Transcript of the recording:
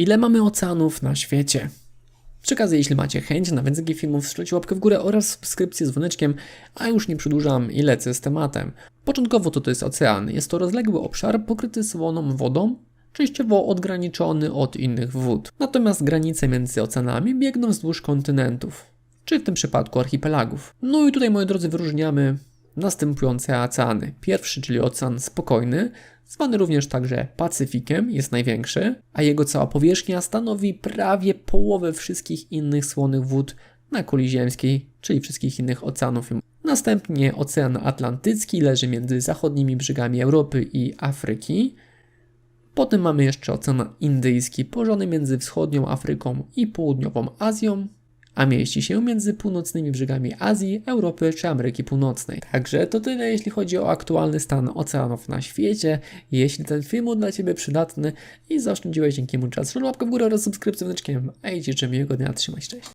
Ile mamy oceanów na świecie? Przy okazji, jeśli macie chęć na więcej filmów, strzelcie łapkę w górę oraz subskrypcję z dzwoneczkiem, a już nie przedłużam i lecę z tematem. Początkowo to to jest ocean. Jest to rozległy obszar pokryty słoną wodą, częściowo odgraniczony od innych wód. Natomiast granice między oceanami biegną wzdłuż kontynentów, czy w tym przypadku archipelagów. No i tutaj, moi drodzy, wyróżniamy następujące oceany. Pierwszy, czyli ocean spokojny, zwany również także Pacyfikiem, jest największy, a jego cała powierzchnia stanowi prawie połowę wszystkich innych słonych wód na kuli ziemskiej, czyli wszystkich innych oceanów. Następnie Ocean Atlantycki leży między zachodnimi brzegami Europy i Afryki. Potem mamy jeszcze Ocean Indyjski, położony między wschodnią Afryką i południową Azją, a mieści się między północnymi brzegami Azji, Europy czy Ameryki Północnej. Także to tyle, jeśli chodzi o aktualny stan oceanów na świecie. Jeśli ten film był dla Ciebie przydatny i zaoszczędziłeś dzięki mu czas, łapkę w górę oraz subskrypcję z dzwoneczkiem. A i życzę miłego dnia, trzymaj cześć.